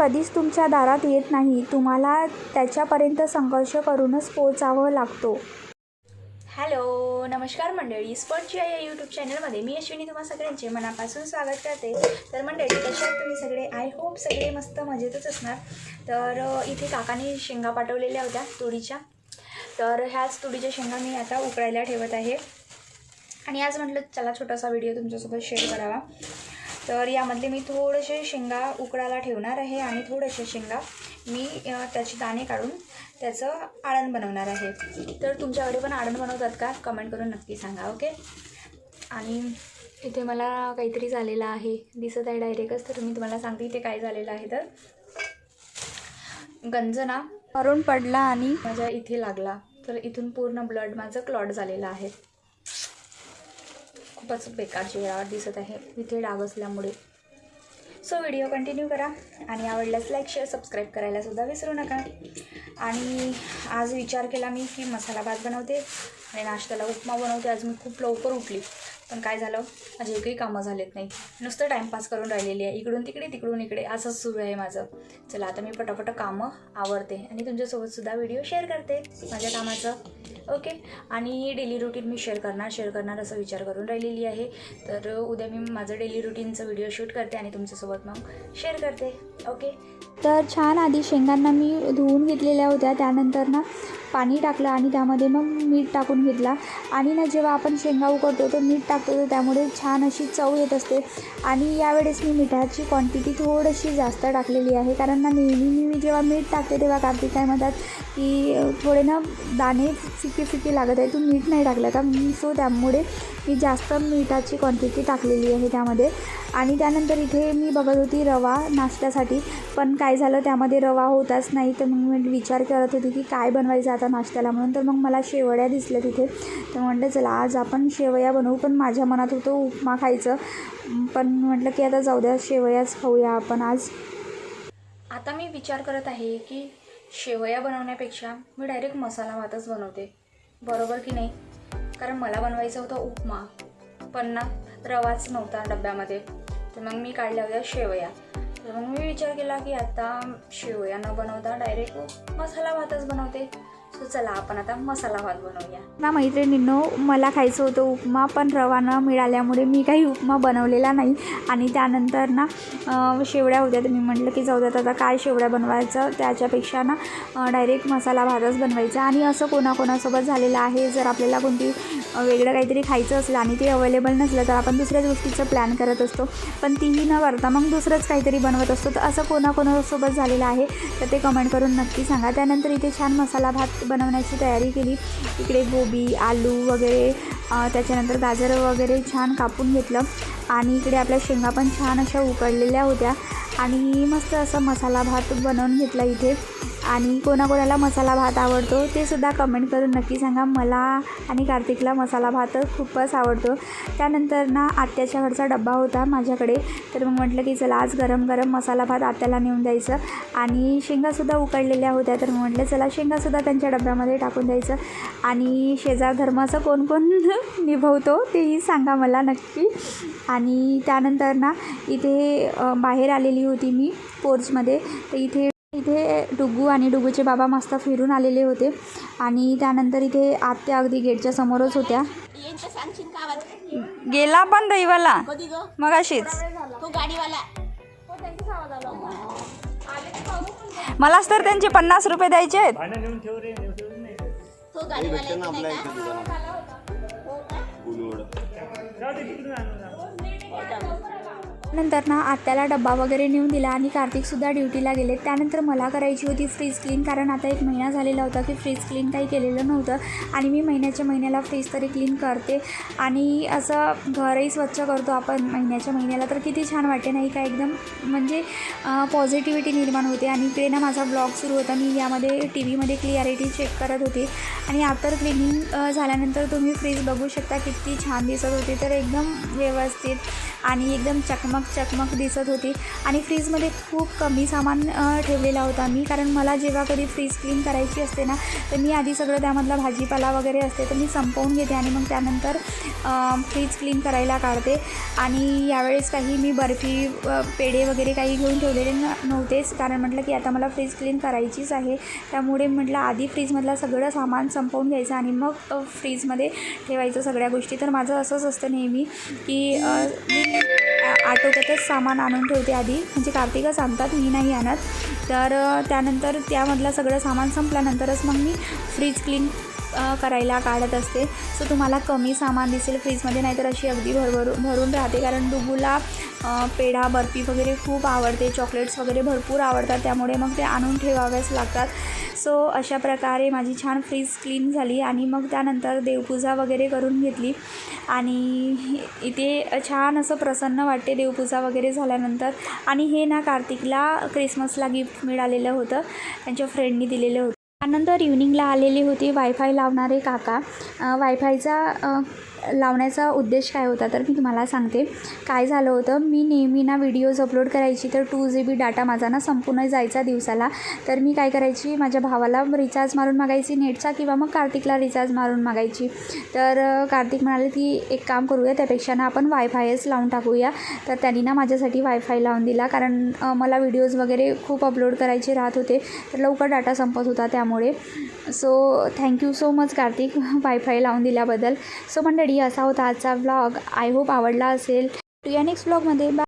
कधीच तुमच्या दारात येत नाही. तुम्हाला त्याच्यापर्यंत संघर्ष करूनच पोचावं लागतो. हॅलो नमस्कार मंडळी. स्पॉटची या यूट्यूब चॅनलमध्ये मी अश्विनी तुम्हा सगळ्यांचे मनापासून स्वागत करते. तर मंडळी कशा तुम्ही सगळे? आय होप सगळे मस्त मजेतच असणार. तर इथे काकाने शेंगा पाठवलेल्या होत्या तुरीच्या. तर ह्याच तुरीच्या शेंगा मी आता उकळायला ठेवत आहे. आणि आज म्हटलं चला छोटासा व्हिडिओ तुमच्यासोबत शेअर करावा. तर यामधले मी थोडेसे शेंगा उकडायला ठेवणार आहे आणि थोडेसे शेंगा मी त्याचे दाणे काढून त्याचं आळण बनवणार आहे. तर तुमच्याकडे पण आळण बनवतात का? कमेंट करून नक्की सांगा ओके? आणि इथे मला काहीतरी झालेलं आहे. दिसत आहे डायरेक्टच तर मी तुम्हाला सांगते इथे काय झालेलं आहे तर. गंजना मरून पडला आणि माझ्या इथे लागला. तर इथून पूर्ण ब्लड माझं क्लॉट झालेलं आहे. खूपच बेकार चेहरा दिसत आहे. इथे डाग असल्यामुळे. सो व्हिडिओ कंटिन्यू करा आणि आवडल्यास लाईक शेअर सबस्क्राईब करायला सुद्धा विसरू नका. आणि आज विचार केला मी की मसाला भात बनवते आणि नाश्त्याला उपमा बनवते. आज मी खूप लवकर उठली. पण काय झालं? माझे एकही कामं झालेत नाही. नुसतं टाईमपास करून राहिलेली आहे. इकडून तिकडे तिकडून इकडे. असंच सुरू आहे माझं. चला आता मी पटापट कामं आवडते आणि तुमच्यासोबतसुद्धा व्हिडिओ शेअर करते माझ्या कामाचं. ओके? आणि डेली रुटीन मी शेअर करणार शेअर करणार असं विचार करून राहिलेली आहे. तर उद्या मी माझं डेली रुटीनचं व्हिडिओ शूट करते आणि तुमच्यासोबत मग शेअर करते. ओके? तर छान आधी शेंगांना मी धुवून घेतलेल्या होत्या. त्यानंतर ना पाणी टाकलं आणि त्यामध्ये मग मीठ टाकून घेतला. आणि ना जेव्हा आपण शेंगा उकडतो तर मीठ टाकतो तर त्यामुळे छान अशी चव येत असते. आणि यावेळेस मी मिठाची क्वांटिटी थोडीशी जास्त टाकलेली आहे. कारण ना नेहमी मी जेव्हा मीठ टाकते तेव्हा कार्तिक काय म्हणतात की थोडे ना दाणे फिके फिके लागत आहे तू मीठ नाही टाकलं का मी सो त्यामुळे मी जास्त मिठाची क्वांटिटी टाकलेली आहे त्यामध्ये. आणि त्यानंतर इथे मी बघत होती रवा नाश्त्यासाठी. पण काय काय झालं? त्यामध्ये रवा होताच नाही. तर मग मी विचार करत होती की काय बनवायचं आता नाश्त्याला म्हणून. तर मग मला शेवड्या दिसल्या तिथे. तर म्हटलं चला आज आपण शेवया बनवू. पण माझ्या मनात होतं उपमा खायचं. पण म्हटलं की आता जाऊ द्या शेवयाच खाऊया आपण आज. आता मी विचार करत आहे की शेवया बनवण्यापेक्षा मी डायरेक्ट मसाला भातच बनवते. बरोबर की नाही? कारण मला बनवायचं होतं उपमा. पण ना रवाच नव्हता डब्यामध्ये. तर मग मी काढल्या होत्या शेवया. तर मग मी विचार केला की आता शेवया न बनवता डायरेक्ट मसाला भातच बनवते. सो चला आपण आता मसाला भात बनवूया. ना मैत्रिणींनो मला खायचं होतं उपमा पण रवा न मिळाल्यामुळे मी काही उपमा बनवलेला नाही. आणि त्यानंतर ना शेवड्या होत्या. तर मी म्हटलं की जाऊ द्यात आता काय शेवड्या बनवायचं? त्याच्यापेक्षा ना डायरेक्ट मसाला भातच बनवायचा. आणि असं कोणाकोणासोबत झालेलं आहे जर आपल्याला कोणती वेगळं काहीतरी खायचं असलं आणि ते अवेलेबल नसलं तर आपण दुसऱ्याच गोष्टीचं प्लॅन करत असतो. पण तीही न करता मग दुसरंच काहीतरी बनवत असतो. तर असं कोणाकोणासोबत झालेलं आहे तर ते कमेंट करून नक्की सांगा. त्यानंतर इथे छान मसाला भात बनवण्याची तयारी केली. इकडे गोबी आलू वगैरे त्याच्यानंतर गाजर वगैरे छान कापून घेतलं. आणि इकडे आपल्या शेंगा पण छान अशा उकडलेल्या होत्या. आणि मस्त असा मसाला भात बनवून घेतला इथे. आणि कोणाकोणाला मसाला भात आवडतो ते सुद्धा कमेंट करून नक्की सांगा. मला आणि कार्तिकला मसाला भात खूपच आवडतो. त्यानंतर ना आत्याच्या घरचा डब्बा होता माझ्याकडे. तर मग म्हटलं की चला आज गरम गरम मसाला भात आत्याला नेऊन द्यायचं. आणि शेंगासुद्धा उकडलेल्या होत्या. तर मग म्हटलं चला शेंगासुद्धा त्यांच्या डब्यामध्ये टाकून द्यायचं. आणि शेजार धर्माचं कोण कोण निभवतो तेही सांगा मला नक्की. आणि त्यानंतर ना इथे बाहेर आलेली होती मी पोर्चमध्ये. तर इथे इथे डुगू आणि डुगूचे बाबा मस्त फिरून आलेले होते. आणि त्यानंतर इथे आत्या अगदी गेटच्या समोरच होत्या. गेला पण दैवाला मग अशीच मलाच तर त्यांचे पन्नास रुपये द्यायचे आहेत. नंतर ना आत्याला डब्बा वगैरे नेऊन दिला आणि कार्तिकसुद्धा ड्युटीला गेले. त्यानंतर मला करायची होती फ्रीज क्लीन कारण आता एक महिना झालेला होता की फ्रीज क्लीन काही केलेलं नव्हतं. आणि मी महिन्याच्या महिन्याला फ्रीज तरी क्लीन करते. आणि असं घरही स्वच्छ करतो आपण महिन्याच्या महिन्याला. तर किती छान वाटते नाही का एकदम म्हणजे पॉझिटिव्हिटी निर्माण होते. आणि ते ना माझा ब्लॉग सुरू होता. मी यामध्ये टी व्हीमध्ये क्लिअरिटी चेक करत होते. आणि आफ्टर क्लिनिंग झाल्यानंतर तुम्ही फ्रीज बघू शकता किती छान दिसत होते. तर एकदम व्यवस्थित. आणि एकदम चकमक चकमक दिसत होती. आणि फ्रीजमध्ये खूप कमी सामान ठेवलेला होता मी. कारण मला जेव्हा कधी फ्रीज क्लीन करायची असते ना तर मी आधी सगळं त्यामधला भाजीपाला वगैरे असते तर मी संपवून घेते आणि मग त्यानंतर फ्रीज क्लीन करायला काढते. आणि यावेळेस काही मी बर्फी पेढे वगैरे काही घेऊन ठेवलेले न नव्हतेच. कारण म्हटलं की आता मला फ्रीज क्लीन करायचीच आहे. त्यामुळे म्हटलं आधी फ्रीजमधलं सगळं सामान संपवून घ्यायचं आणि मग फ्रीजमध्ये ठेवायचं सगळ्या गोष्टी. तर माझं असंच असतं नेहमी की मी आटोक्यातच सामान आणून ठेवते आधी. म्हणजे कार्तिकच आणतात मी नाही आणत. तर त्यानंतर त्यामधलं सगळं सामान संपल्यानंतरच मग मी फ्रीज क्लीन करायला काढत असते. सो तुम्हाला कमी सामान दिसेल फ्रीजमध्ये नाहीतर अशी अगदी भरभरून भरून राहते. कारण डुबूला पेढा बर्फी वगैरे खूप आवडते. चॉकलेट्स वगैरे भरपूर आवडतात. त्यामुळे मग ते आणून ठेवाव्याच लागतात. सो अशा प्रकारे माझी छान फ्रीज क्लीन झाली आणि मग त्यानंतर देवपूजा वगैरे करून घेतली. आणि इथे छान असं प्रसन्न वाटते देवपूजा वगैरे झाल्यानंतर. आणि हे ना कार्तिकला क्रिसमसला गिफ्ट मिळालेलं होतं. त्यांच्या फ्रेंडनी दिलेलं होतं. त्यानंतर इव्हनिंगला आलेले होते. वायफाय लावणारे काका. वायफायचा लावण्याचा उद्देश काय होता तर मी तुम्हाला सांगते. काय झालं होतं? मी नेहमी ना व्हिडिओज अपलोड करायची तर टू जी बी डाटा माझा ना संपूर्ण जायचा दिवसाला. तर मी काय करायची? माझ्या भावाला रिचार्ज मारून मागायची नेटचा किंवा मग कार्तिकला रिचार्ज मारून मागायची. तर कार्तिक म्हणाले की एक काम करूया त्यापेक्षा ना आपण वायफायच लावून टाकूया. तर त्यांनी ना माझ्यासाठी वायफाय लावून दिला. कारण मला व्हिडिओज वगैरे खूप अपलोड करायचे राहत होते. तर लवकर डाटा संपत होता त्यामुळे. So thank you so much Kartik wifi लावून दिल्याबद्दल. सो मंडळी असा होता आजचा व्लॉग आय होप आवडला असेल. या नेक्स्ट व्लॉगमध्ये बा